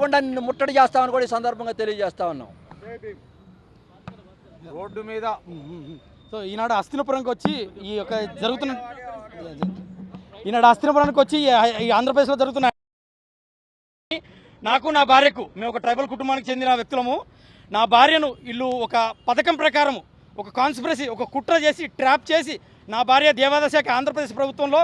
తప్పకుండా నిన్ను ముట్టడి చేస్తామని కూడా ఈ సందర్భంగా తెలియజేస్తా ఉన్నాం. రోడ్డు మీద సో ఈనాడు అస్థినపురంకి వచ్చి ఈ యొక్క జరుగుతున్న ఈనాడు అస్థినపురానికి వచ్చి ఈ- ఆంధ్రప్రదేశ్లో జరుగుతున్న నాకు నా భార్యకు మేము ఒక ట్రైబల్ కుటుంబానికి చెందిన వ్యక్తులము. నా భార్యను ఇల్లు ఒక పథకం ప్రకారము ఒక కాన్స్పిరసీ ఒక కుట్ర చేసి ట్రాప్ చేసి నా భార్య దేవాదాయ శాఖ ఆంధ్రప్రదేశ్ ప్రభుత్వంలో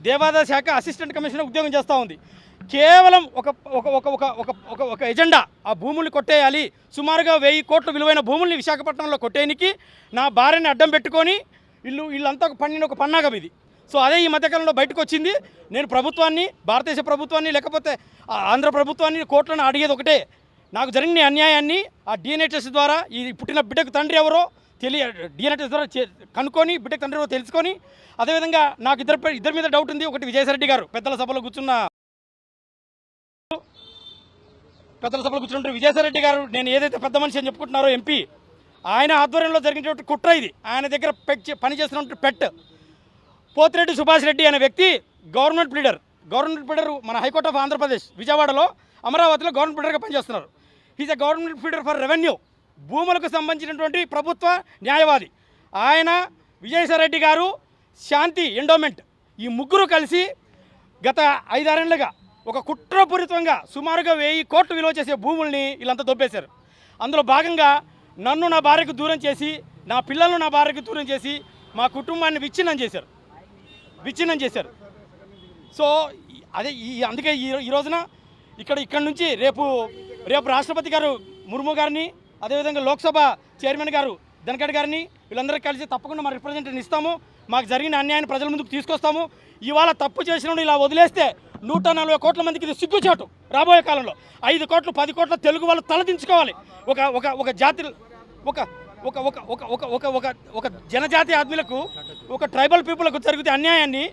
దేవాదాయ శాఖ అసిస్టెంట్ కమిషనర్ ఉద్యోగం చేస్తూ ఉంది. కేవలం ఒక ఒక ఒక ఒక ఒక ఒక ఒక ఎజెండా ఆ భూముల్ని కొట్టేయాలి. సుమారుగా వెయ్యి కోట్ల విలువైన భూముల్ని విశాఖపట్నంలో కొట్టేయనికి నా భార్యని అడ్డం పెట్టుకొని ఇల్లు వీళ్ళంతా ఒక పండిన ఒక పన్నాగం ఇది. సో అదే ఈ మధ్యకాలంలో బయటకు వచ్చింది నేను ప్రభుత్వాన్ని భారతదేశ ప్రభుత్వాన్ని లేకపోతే ఆ ఆంధ్ర ప్రభుత్వాన్ని కోర్టులను అడిగేది ఒకటే. నాకు జరిగిన అన్యాయాన్ని ఆ డిఎన్ఏ టెస్ట్ ద్వారా ఈ పుట్టిన బిడ్డకు తండ్రి ఎవరో తెలియ డిఎన్ఏ టెస్ట్ ద్వారా చే- కనుక్కొని బిడ్డకు తండ్రి ఎవరో తెలుసుకొని అదేవిధంగా నాకు ఇద్దరు ఇద్దరి మీద డౌట్ ఉంది. ఒకటి విజయసాయిరెడ్డి గారు పెద్దల సభలో కూర్చున్న పెద్దల సభలో కూర్చుంటారు విజయసాయిరెడ్డి గారు నేను ఏదైతే పెద్ద మనిషి అని చెప్పుకుంటున్నారో ఎంపీ ఆయన ఆధ్వర్యంలో జరిగినటువంటి కుట్ర ఇది. ఆయన దగ్గర పెట్ పని పెట్. పోతిరెడ్డి సుభాష్ రెడ్డి అనే వ్యక్తి గవర్నమెంట్ లీడర్ గవర్నమెంట్ ఫీడర్ మన హైకోర్ట్ ఆఫ్ ఆంధ్రప్రదేశ్ విజయవాడలో అమరావతిలో గవర్నమెంట్ ఫీడర్గా పనిచేస్తున్నారు. Is a government feeder for revenue. భూములకు సంబంధించినటువంటి ప్రభుత్వ న్యాయవాది. ఆయన విజయసాయిరెడ్డి గారు శాంతి ఎండోమెంట్. ఈ ముగ్గురు కలిసి గత ఐదారేళ్ళుగా ఒక కుట్రపూరితంగా సుమారుగా వెయ్యి కోట్లు విలువ చేసే భూముల్ని వీళ్ళంతా దొబ్బేశారు. అందులో భాగంగా నన్ను నా భార్యకు దూరం చేసి నా పిల్లలను నా భార్యకు దూరం చేసి మా కుటుంబాన్ని విచ్ఛిన్నం చేశారు. విచ్ఛిన్నం చేశారు. సో అదే ఈ అందుకే ఈ ఈ రోజున ఇక్కడ ఇక్కడ నుంచి రేపు రేపు రాష్ట్రపతి గారు ముర్ము గారిని అదేవిధంగా లోక్సభ చైర్మన్ గారు ధనకడ్ గారిని వీళ్ళందరూ కలిసి తప్పకుండా మా రిప్రజెంటేషన్ ఇస్తాము. మాకు జరిగిన అన్యాయాన్ని ప్రజల ముందుకు తీసుకొస్తాము. ఇవాళ తప్పు చేసిన ఇలా వదిలేస్తే నూట నలభై కోట్ల మందికి ఇది సిగ్గుచాటు రాబోయే కాలంలో. ఐదు కోట్లు పది కోట్ల తెలుగు వాళ్ళు తలదించుకోవాలి. ఒక ఒక ఒక జాతి ఒక ఒక ఒక ఒక ఒక ఒక ఒక ఒక జనజాతి ఆద్మీలకు ఒక ట్రైబల్ పీపుల్కు జరిగితే అన్యాయాన్ని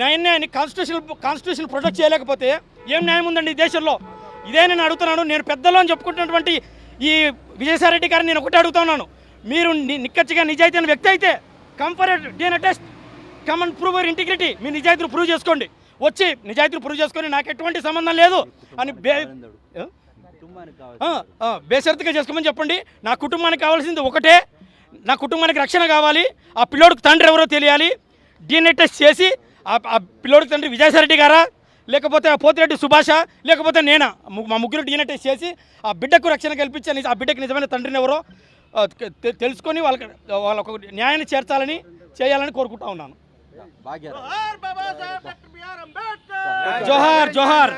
న్యాయాన్ని కాన్స్టిట్యూషన్ కాన్స్టిట్యూషన్ ప్రొటెక్ట్ చేయలేకపోతే ఏం న్యాయం ఉందండి ఈ దేశంలో? ఇదే నేను అడుగుతున్నాను. నేను పెద్దలో అని చెప్పుకుంటున్నటువంటి ఈ విజయసాయిరెడ్డి గారిని నేను ఒకటే అడుగుతున్నాను మీరు నిక్కచ్చిగా నిజాయితీ అనే వ్యక్తి అయితే comfort DNA test come on prove integrity మీ నిజాయితీని ప్రూవ్ చేసుకోండి. వచ్చి నిజాయితీని ప్రూవ్ చేసుకొని నాకు ఎటువంటి సంబంధం లేదు అని బే బేషరతుగా చేసుకోమని చెప్పండి. నా కుటుంబానికి కావాల్సింది ఒకటే. నా కుటుంబానికి రక్షణ కావాలి. ఆ పిల్లోడికి తండ్రి ఎవరో తెలియాలి. డిఎన్ఏ టెస్ట్ చేసి ఆ ఆ పిల్లోడికి తండ్రి విజయసాయిరెడ్డి గారా? లేకపోతే ఆ పోతిరెడ్డి సుభాష? లేకపోతే నేనా? ము- ముగ్గురు డిఎన్ఏ టెస్ట్ చేసి ఆ బిడ్డకు రక్షణ కల్పించి ఆ బిడ్డకి నిజమైన తండ్రిని ఎవరో తెలుసుకొని వాళ్ళకి వాళ్ళకు న్యాయాన్ని చేర్చాలని చేయాలని కోరుకుంటా ఉన్నాను. জহার জহার